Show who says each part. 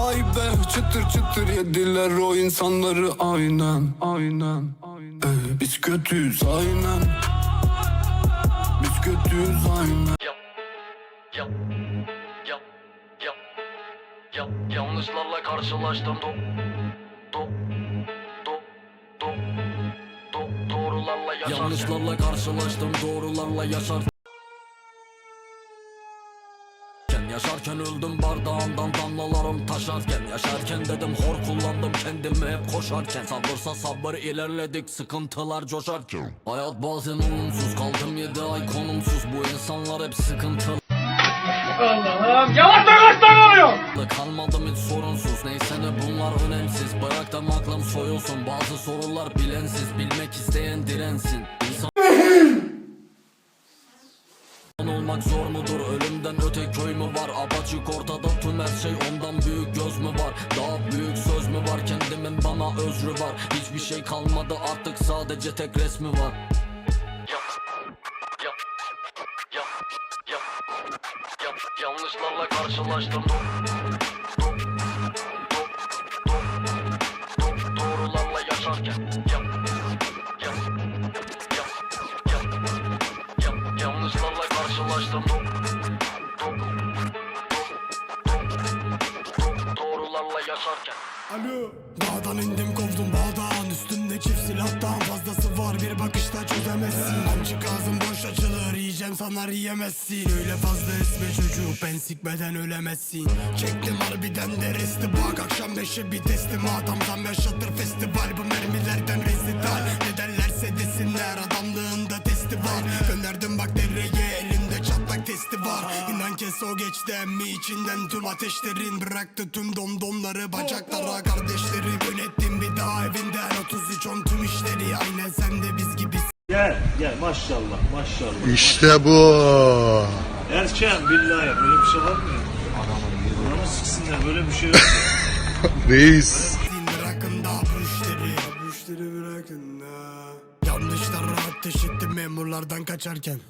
Speaker 1: vay be Çıtır çıtır yediler o insanları. Aynen Aynen. Ee, Biz kötüyüz aynen. Biz kötüyüz aynen.
Speaker 2: Yap, yap, yap, yap, yap, yanlışlarla karşılaştım. Do, do, do, do, do, doğrularla yaşarken. Yanlışlarla karşılaştım doğrularla yaşarken. Yaşarken öldüm bardağından damlalarım taşarken Yaşarken dedim hor kullandım kendimi. Hep koşarken Sabırsa sabır ilerledik sıkıntılar coşarken. Hayat bazen olumsuz kaldım yedi ay konumsuz. Bu insanlar hep sıkıntılı.
Speaker 3: Allah'ım yavaş yavaş oluyor.
Speaker 2: Kalmadım hiç sorunsuz. Neyse ne bunlar önemsiz. Bıraktım aklım soyulsun. Bazı sorular bilensiz. Bilmek isteyen dirensin. İnsan olmak zor mudur? Ölümden öte köy mü var? Apaçık ortada tüm her şey ondan Özrü var Hiçbir şey kalmadı artık sadece tek resmi var Yanlışlarla karşılaştım do, do, yaşarken Yanlışlarla karşılaştım do, Yaşarken
Speaker 1: Alo. Dağdan indim kovdum bağdan. Üstümde çift silahtan fazlası var. Bir bakışta çözemezsin. Amcık ağzım boş açılır. Yiyeceğim sanar yiyemezsin. Öyle fazla esme çocuk Ben sikmeden ölemezsin. Çektim harbiden de resti. Bak Akşam beşe bir teslim. Adamdan yaşatır festival. Bu mermilerden rezital. Ne derlerse desinler. Adamlığında testi var. Gönderdim bak dereye Elimde çatlak testi var. İnan kes o geçti emmi. İçinden tüm ateşlerin Bıraktı tüm domdomları. Bacaklara kardeşleri Yönettim. Bir daha evinden 33 on tüm işleri. Aynen sen de biz gibisin.
Speaker 4: Gel gel. Maşallah maşallah.
Speaker 5: İşte bu.
Speaker 4: Erken billahi. Böyle bir şey var mı? Adamı sıksınlar böyle bir şey yok.
Speaker 5: Reis.
Speaker 1: Bırakın daha bu işleri Bu işleri bırakın da. Yanlışlara ateş ettim memurlardan kaçarken